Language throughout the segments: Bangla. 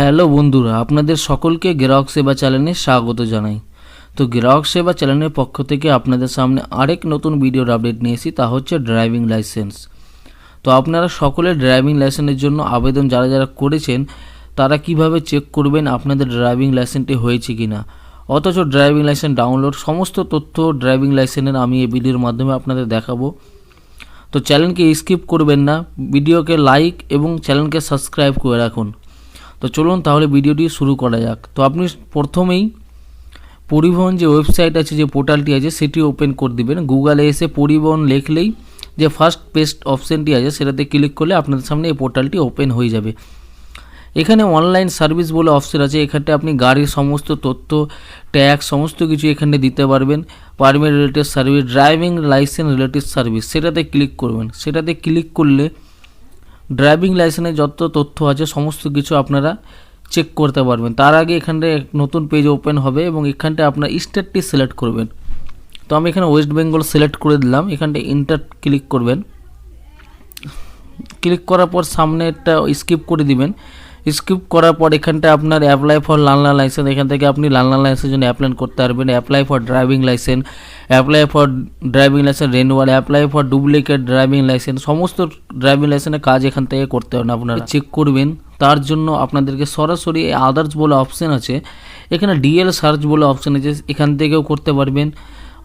হ্যালো বন্ধুরা, আপনাদের সকলকে গ্রাহক সেবা চ্যানেলে স্বাগত জানাই। তো গ্রাহক সেবা চ্যানেলের পক্ষ থেকে আপনাদের সামনে আরেক নতুন ভিডিওর আপডেট নিয়ে এসেছি, তা হচ্ছে ড্রাইভিং লাইসেন্স। তো আপনারা সকলে ড্রাইভিং লাইসেন্সের জন্য আবেদন যারা যারা করেছেন, তারা কীভাবে চেক করবেন আপনাদের ড্রাইভিং লাইসেন্সটি হয়েছে কি না অথচ ড্রাইভিং লাইসেন্স ডাউনলোড, সমস্ত তথ্য ড্রাইভিং লাইসেন্সের আমি এই ভিডিওর মাধ্যমে আপনাদের দেখাবো। তো চ্যানেলকে স্কিপ করবেন না, ভিডিওকে লাইক এবং চ্যানেলকে সাবস্ক্রাইব করে রাখুন। তো চলুন তাহলে ভিডিওটি শুরু করা যাক। তো আপনি প্রথমেই পরিবহন যে ওয়েবসাইট আছে, যে পোর্টালটি আছে, সেটি ওপেন করে দিবেন। গুগলে এসে পরিবহন লিখলেই যে ফার্স্ট পেস্ট অপশানটি আছে, সেটাতে ক্লিক করলে আপনাদের সামনে এই পোর্টালটি ওপেন হয়ে যাবে। এখানে অনলাইন সার্ভিস বলে অপশন আছে। এখানটা আপনি গাড়ির সমস্ত তথ্য ট্যাক্স সমস্ত কিছু এখানে দিতে পারবেন। Permit related service driving licence related service সেটাতে ক্লিক করবেন। সেটাতে ক্লিক করলে ড্রাইভিং লাইসেন্সের যত তথ্য আছে, সমস্ত কিছু আপনারা চেক করতে পারবেন। তার আগে এক নতুন পেজ ওপেন হবে এবং এখানটায় আপনার স্টেটটি সিলেক্ট করবেন। তো আমি এখানে ওয়েস্ট বেঙ্গল সিলেক্ট করে দিলাম। এখানটা ইন্টার ক্লিক করবেন। ক্লিক করার পর সামনে একটা স্কিপ করে দিবেন। স্কিপ করার পর এখানটা আপনার অ্যাপ্লাই ফর লালনা লাইসেন্স এখান থেকে আপনি লালনা লাইসেন্সের জন্য অ্যাপ্লাই করতে পারবেন। Apply for driving licence apply for driving licence renewal apply for duplicate driving licence সমস্ত ড্রাইভিং লাইসেন্সের কাজ এখান থেকে করতে পারেন আপনারা। চেক করবেন। তার জন্য আপনাদেরকে সরাসরি আদার্স বলে অপশান আছে। এখানে ডিএল সার্চ বলে অপশান আছে। এখান থেকেও করতে পারবেন।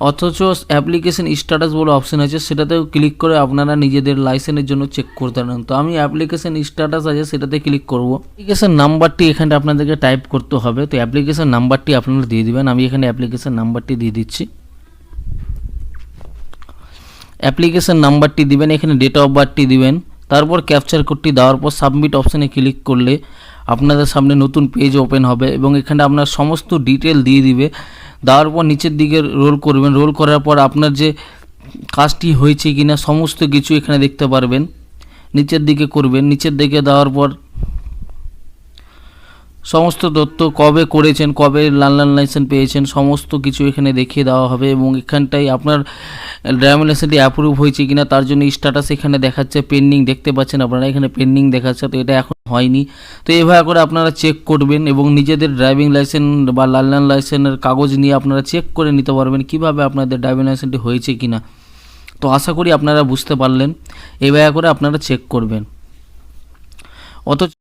অথচ অ্যাপ্লিকেশন স্ট্যাটাস বলে অপশান আছে, সেটাতেও ক্লিক করে আপনারা নিজেদের লাইসেন্সের জন্য চেক করতে পারেন। তো আমি অ্যাপ্লিকেশন স্ট্যাটাস আছে, সেটাতে ক্লিক করব। অ্যাপ্লিকেশন নাম্বারটি এখানে আপনাদেরকে টাইপ করতে হবে। তো অ্যাপ্লিকেশন নাম্বারটি আপনারা দিয়ে দেবেন। আমি এখানে অ্যাপ্লিকেশন নাম্বারটি দিয়ে দিচ্ছি। অ্যাপ্লিকেশন নাম্বারটি দিবেন, এখানে ডেট অফ বার্থটি দিবেন। তারপর ক্যাপচার কোডটি দেওয়ার পর সাবমিট অপশানে ক্লিক করলে আপনাদের সামনে নতুন পেজ ওপেন হবে এবং এখানে আপনার সমস্ত ডিটেল দিয়ে দিবে। দেওয়ার পর নিচের দিকে রোল করবেন। রোল করার পর আপনার যে কাজটি হয়েছে কিনা, সমস্ত কিছু এখানে দেখতে পারবেন। নিচের দিকে করবেন। নিচের দিকে দেওয়ার পর সমস্ত তথ্য কবে করেছেন, কবে লাল লাল লাইসেন্স পেয়েছেন, সমস্ত কিছু এখানে দেখিয়ে দেওয়া হবে এবং এখানটাই আপনার ড্রাইভিং লাইসেন্সটি অ্যাপ্রুভ হয়েছে কিনা, তার জন্য স্ট্যাটাস এখানে দেখাচ্ছে পেন্ডিং দেখতে পাচ্ছেন আপনারা, এখানে পেন্ডিং দেখাচ্ছে, তো এটা এখন হয়নি। তো এভাবে করে আপনারা চেক করবেন এবং নিজেদের ড্রাইভিং লাইসেন্স বা লালন লাইসেন্সের কাগজ নিয়ে আপনারা চেক করে নিতে পারবেন কীভাবে আপনাদের ড্রাইভিং লাইসেন্সটি হয়েছে কিনা। তো আশা করি আপনারা বুঝতে পারলেন। এভাবে করে আপনারা চেক করবেন। অথচ